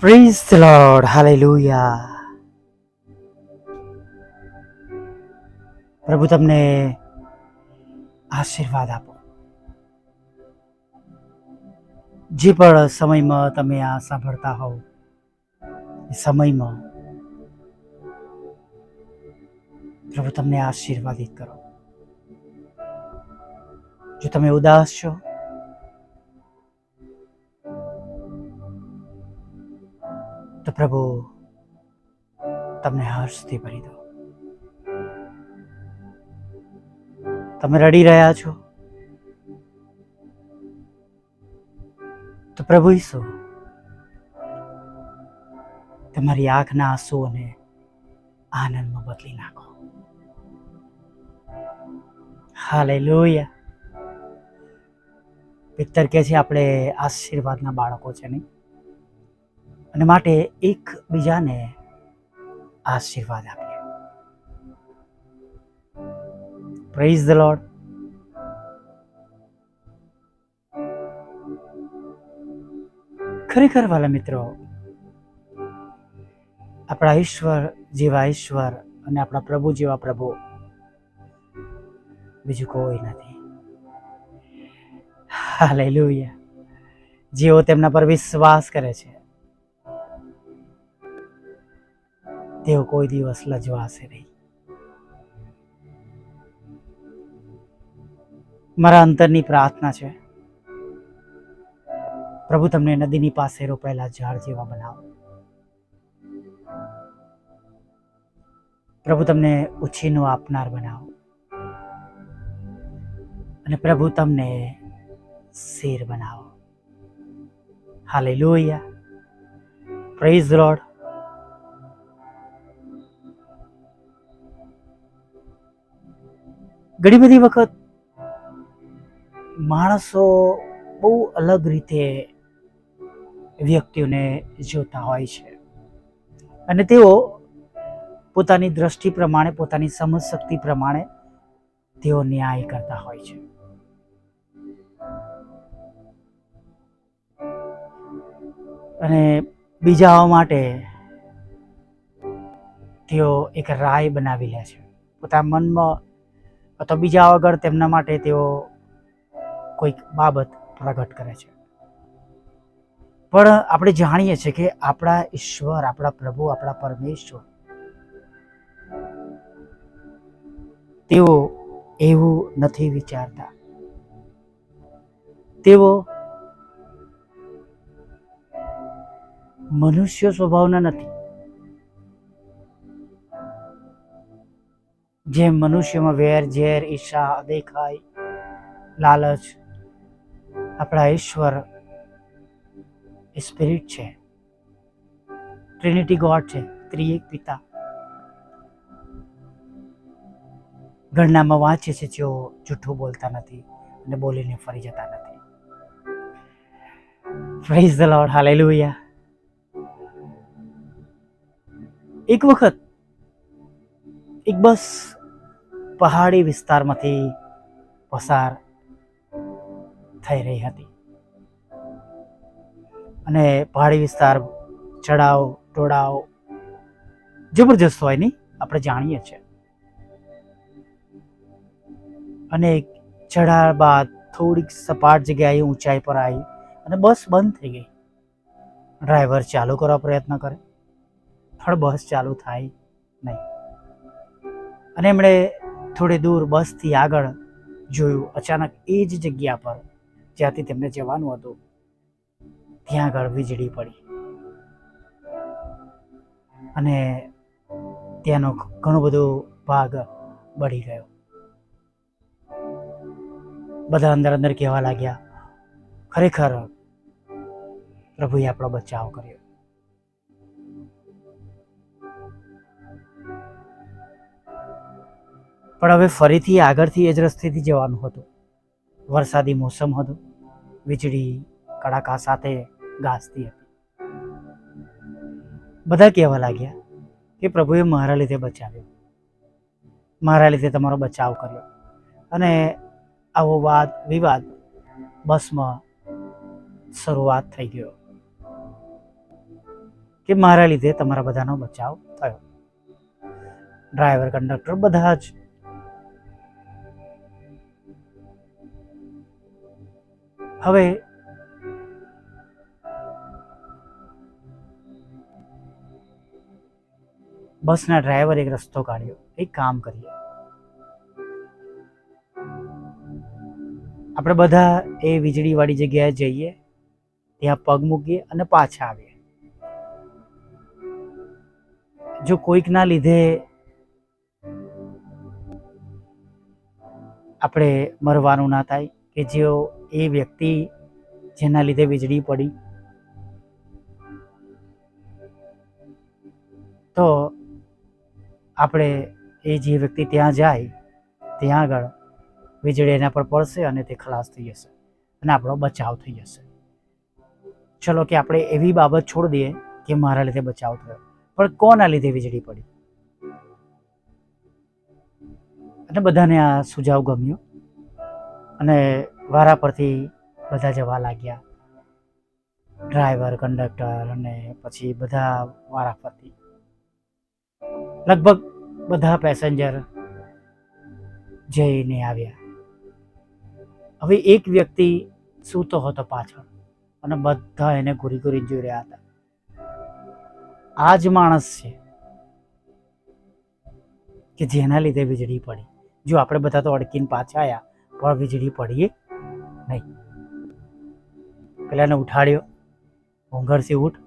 Praise the Lord. Hallelujah. પ્રભુ, તમને આશીર્વાદ આપો જે પણ સમયમાં તમે આ સાંભળતા હોવ, એ સમયમાં પ્રભુ, તમને આશીર્વાદિત કરો જો તમે ઉદાસ છો તો પ્રભુ, તમને હર્ષથી ભરી દો તમે રડી રહ્યા છો? તો પ્રભુ ઈસુ, તમારી આંખના આંસુઓને આનંદમાં બદલી નાખો. હાલેલુયા. પિત્તર કે છે, આપણે આશીર્વાદના બાળકો છે નહીં? અને માટે એકબીજાને આશીર્વાદ આપીએ. પ્રેઝ ધ લોર્ડ ખરેખર વાલા મિત્રો, આપણા ઈશ્વર જેવા ઈશ્વર અને આપણા પ્રભુ જેવા પ્રભુ બીજું કોઈ નથી. હાલેલુયા જેઓ તેમના પર વિશ્વાસ કરે છે. તેઓ કોઈ દિવસ લજવાશે નહીં. મારા અંતરની પ્રાર્થના છે, પ્રભુ તમને નદીની પાસે રોપાયેલા ઝાડ જેવા બનાવો. પ્રભુ તમને ઉછીનું આપનાર બનાવો. અને પ્રભુ તમને શેર બનાવો. હાલેલુયા. પ્રેઝ લોર્ડ ઘણી બધી વખત માણસો બહુ અલગ રીતે વ્યક્તિઓને જોતા હોય છે. અને તેઓ પોતાની દ્રષ્ટિ પ્રમાણે, પોતાની સમજ શક્તિ પ્રમાણે તેઓ ન્યાય કરતા હોય છે. અને બીજાઓ માટે તેઓ એક રાય બનાવી લે છે. પોતાના મનમાં અથવા બીજા આગળ તેમના માટે તેઓ કોઈક બાબત પ્રગટ કરે છે. પણ આપણે જાણીએ છીએ કે આપણા ઈશ્વર, આપણા પ્રભુ, આપણા પરમેશ્વર તેઓ એવું નથી વિચારતા. તેઓ મનુષ્ય સ્વભાવના નથી. જેમ મનુષ્યમાં વેર, ઝેર, ઈર્ષા, અદેખાઈ, લાલચ, આપણા ઈશ્વર સ્પિરિટ છે. ટ્રિનિટી ગોડ છે, ત્રિએક પિતા. ગણનામાં વાંચે છે, જેઓ જૂઠું બોલતા નથી અને બોલીને ફરી જતા નથી. પ્રેઝ ધ લોર્ડ હાલેલુયા એક વખત, એક બસ પહાડી વિસ્તારમાંથી પસાર થઈ રહી હતી. અને પહાડી વિસ્તાર ચડાવ ટોળાવ જબરજસ્ત હોય નહીં, આપણે જાણીએ છીએ. અને ચઢાણ બાદ થોડીક સપાટ જગ્યાએ ઊંચાઈ પર આવી અને બસ બંધ થઈ ગઈ. ડ્રાઈવર ચાલુ કરવા પ્રયત્ન કરે, પણ બસ ચાલુ થાય નહીં. અને એમણે થોડે દૂર બસથી આગળ જોયું. અચાનક એ જ જગ્યા પર જ્યાંથી તેમને જવાનું હતું, ત્યાં આગળ વીજળી પડી. અને ત્યાંનો ઘણો બધો ભાગ બળી ગયો. બધા અંદર અંદર કહેવા લાગ્યા, ખરેખર પ્રભુએ આપણો બચાવ કર્યો. પણ હવે ફરીથી આગળથી એ જ રસ્તેથી જવાનું હતું. વરસાદી મોસમ હતું. વીજળી, કડાકા સાથે ગાજતી હતી. બધા કહેવા લાગ્યા કે પ્રભુએ મારા લીધે બચાવ્યો. મારા લીધે તમારો બચાવ કર્યો. અને આવો વાદ, વિવાદ બસમાં શરૂઆત થઈ ગયો. કે મારા લીધે તમારા બધાનો બચાવ થયો. ડ્રાઈવર, કંડક્ટર બધા જ હવે બસના ડ્રાઈવર એક રસ્તો કાઢ્યો. એક કામ કરીએ. આપણે બધા એ વીજળીવાળી જગ્યાએ જઈએ, ત્યાં પગ મૂકીએ અને પાછા આવીએ. જો કોઈકના લીધે આપણે મરવાનું ના થાય કે જેઓ એ વ્યક્તિ જેના લીધે વીજળી પડી. તો આપણે એ જે વ્યક્તિ ત્યાં જાય, ત્યાં આગળ વીજળી એના પર પડશે અને તે ખલાસ થઈ જશે અને આપણો બચાવ થઈ જશે. ચલો કે આપણે એવી બાબત છોડી દઈએ કે મારા લીધે બચાવ થયો. પણ કોના લીધે વીજળી પડી? અને બધાને આ સુઝાવ ગમ્યો? અને વારા પરથી બધા જવા લાગ્યા. ડ્રાઈવર, કંડક્ટર અને પછી બધા વારા પરથી. લગભગ બધા પેસેન્જર જઈને આવ્યા. હવે એક વ્યક્તિ સૂતો હતો પાછળ અને બધા એને ઘૂરી ઘૂરી જોઈ રહ્યા હતા. આ જ માણસ છે કે જેના લીધે વીજળી પડી. જો આપણે બધા તો અડકીને પાછા આવ્યા પણ વીજળી પડી નહીં. પેલાને ઉઠાડ્યો, ઊંઘરથી ઉઠ.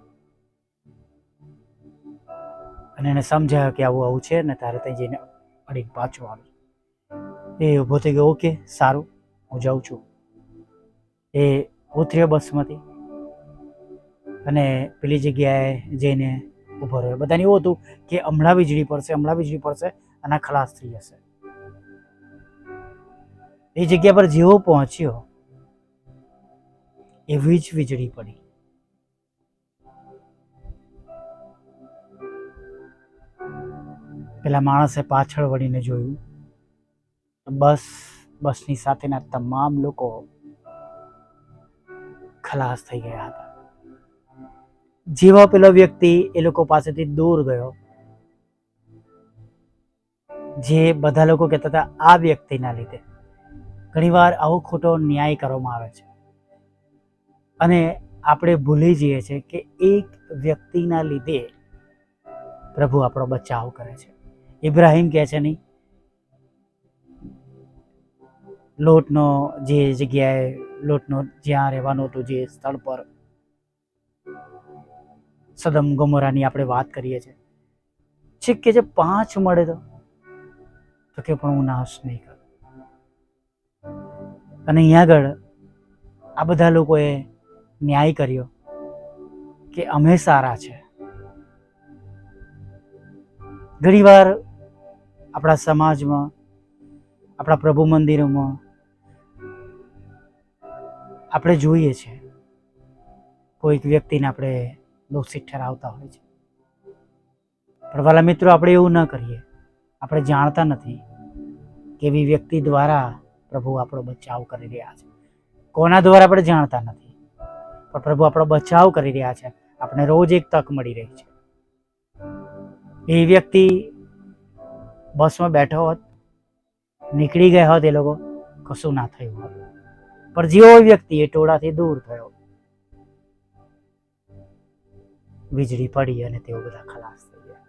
અને એને સમજાયો કે આવું આવું છે ને તારે ત્યાં જઈને અડીને પાછો આવે. એ ઊભો થઈ ગયો, ઓકે, સારું, હું જાઉં છું. એ ઉતર્યો બસમાંથી અને પેલી જગ્યાએ જઈને ઊભો રહ્યો. બધાને એવું હતું કે હમણાં વીજળી પડશે, હમણાં વીજળી પડશે અને ખલાસ થઈ જશે. એ જગ્યા પર જેવો પહોંચ્યો, એવી જ વીજળી પડી. પેલા માણસે પાછળ વળીને જોયું, બસ, બસની સાથેના તમામ લોકો ખલાસ થઈ ગયા હતા. જેવા પેલો વ્યક્તિ એ લોકો પાસેથી દૂર ગયો, જે બધા લોકો કહેતા હતા, આ વ્યક્તિના લીધે. ઘણીવાર આવો ખોટો ન્યાય કરવામાં આવે છે. અને આપણે ભૂલી જઈએ છીએ કે એક વ્યક્તિના લીધે પ્રભુ આપણો બચાવ કરે છે. ઇબ્રાહિમ કહે છે નહીં, લોટનો જે જગ્યાએ લોટનો જ્યાં રહેવાનું હતું જે સ્થળ પર સદમ ગમોરાની આપણે વાત કરીએ છીએ. છેક કે જે પાંચ મળે તો કે પણ હું નાશ નહીં કરું. અને અહીંયા આગળ આ બધા લોકોએ ન્યાય કર્યો કે અમે સારા છે. ઘણીવાર આપણા સમાજમાં, આપણા પ્રભુ મંદિરોમાં આપણે જોઈએ છે, કોઈક વ્યક્તિને આપણે દોષિત ઠરાવતા હોય છે. પણ વાલા મિત્રો, આપણે એવું ન કરીએ. આપણે જાણતા નથી કે એવી વ્યક્તિ દ્વારા પ્રભુ આપણો બચાવ કરી રહ્યા છે. કોના દ્વારા આપણે જાણતા નથી, પણ પ્રભુ આપણો બચાવ કરી રહ્યા છે. આપણે રોજ એક તક મળી રહી છે. એ વ્યક્તિ બસમાં બેઠો હોત, નીકળી ગયા હોત એ લોકો, કશું ના થયું હોત. પણ જેવો વ્યક્તિ એ ટોળાથી દૂર થયો, વીજળી પડી અને તેઓ બધા ખલાસ થઈ ગયા.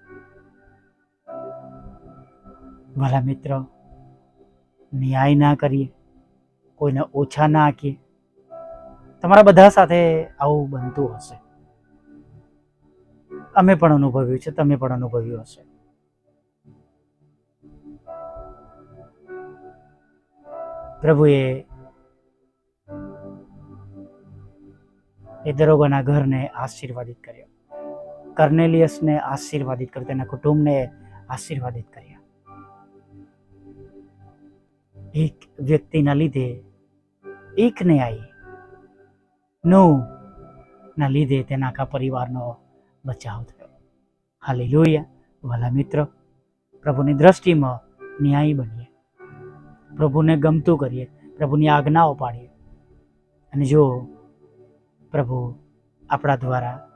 ભલા મિત્ર ન્યાય ના કરીએ, કોઈને ઓછા ના આંકીએ તમારા બધા સાથે આવું બનતું હશે. અમે પણ અનુભવ્યું છે, તમે પણ અનુભવ્યું હશે. પ્રભુએ એ દરોગાના ઘરને આશીર્વાદિત કર્યો. કર્નેલિયસને આશીર્વાદિત કર્યો, તેના કુટુંબને આશીર્વાદિત કર્યા. એક વ્યક્તિના લીધે એક ન્યાય નવના લીધે તેના આખા પરિવારનો બચાવ થયો. હાલી લોહિયા વાલા મિત્ર, પ્રભુની દ્રષ્ટિમાં ન્યાયી બનીએ. પ્રભુને ગમતું કરીએ. પ્રભુની આજ્ઞાઓ પાડીએ. અને જો પ્રભુ આપણા દ્વારા,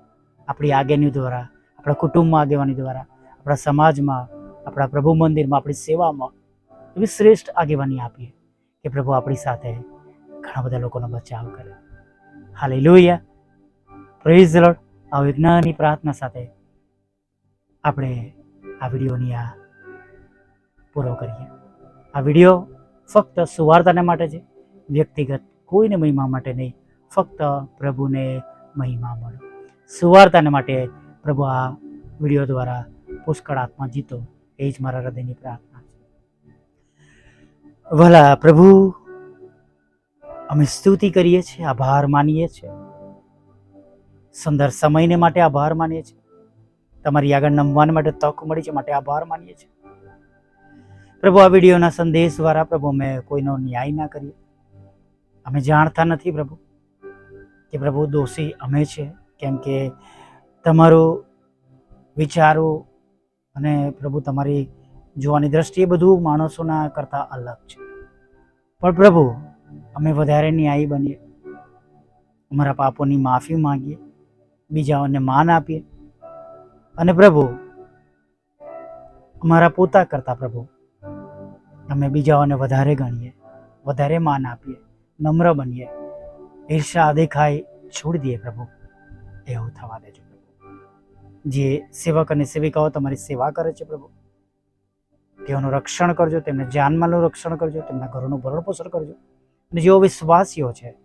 આપણી આગેની દ્વારા, આપણા કુટુંબમાં આગેવાની દ્વારા, આપણા સમાજમાં, આપણા પ્રભુ મંદિરમાં, આપણી સેવામાં એવી શ્રેષ્ઠ આગેવાની આપીએ કે પ્રભુ આપણી સાથે ઘણા બધા લોકોનો બચાવ કરે. હાલે લોહિયા પ્રેઝ લોડ આ વિજ્ઞાનની પ્રાર્થના સાથે આપણે આ વિડીયોની આ પૂરો કરીએ. આ વીડિયો ફક્ત સુવાર્તાને માટે છે, વ્યક્તિગત કોઈને મહિમા માટે નહીં, ફક્ત પ્રભુને મહિમા મળે. સુવાર્તાને માટે પ્રભુ આ વીડિયો દ્વારા પુષ્કળ આત્મા જીતો, એ જ મારા હૃદયની પ્રાર્થના. ભલા પ્રભુ, અમે સ્તુતિ કરીએ છીએ, આભાર માનીએ છીએ. સુંદર સમયને માટે આભાર માનીએ છીએ. તમારી આગળ નમવાને માટે તક મળી છે, માટે આભાર માનીએ છીએ. પ્રભુ, આ વિડીયોના સંદેશ દ્વારા પ્રભુ, અમે કોઈનો ન્યાય ના કરીએ. અમે જાણતા નથી પ્રભુ કે પ્રભુ દોષી અમે છે, કેમ કે તમારું વિચારો અને પ્રભુ તમારી જોવાની દ્રષ્ટિએ બધું માણસોના કરતાં અલગ છે. પણ પ્રભુ, અમે વધારે ન્યાયી બનીએ. અમારા પાપોની માફી માંગીએ. બીજાઓને માન આપીએ. અને પ્રભુ, અમારા પોતા કરતાં પ્રભુ, અમે બીજાઓને વધારે ગણીએ, વધારે માન આપીએ, નમ્ર બનીએ. ઈર્ષા દેખાય છોડી દઈએ પ્રભુ. એવું થવા દેજો પ્રભુ. જે સેવક અને સેવિકાઓ તમારી સેવા કરે છે પ્રભુ. તેઓનું રક્ષણ કરજો, તેમને જાનમાલનું રક્ષણ કરજો, તેમના ઘરોનું ભરણપોષણ કરજો. અને જેઓ વિશ્વાસીઓ છે,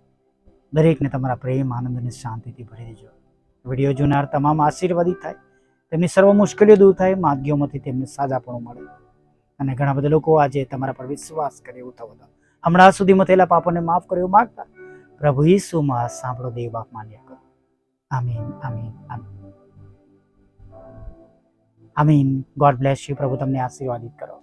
દરેકને તમારા પ્રેમ, આનંદ અને શાંતિથી ભરી દેજો. વીડિયો જોનાર તમામ આશીર્વાદિત થાય, તેમની સર્વ મુશ્કેલીઓ દૂર થાય માર્ગીઓમાંથી તેમને સાજાપણું મળે. અને ઘણા બધા લોકો આજે તમારા પર વિશ્વાસ કરે એવું થવું હતું હમણાં સુધીમાં થયેલા પાપોને માફ કર્યો માગતા. પ્રભુ ઈસુમાં સાંભળો, દેવ બાપ માન્યા કરો. આમીન આમીન આમીન. આમીન. ગોડ બ્લેસ યુ પ્રભુ તમને આશીર્વાદિત કરો.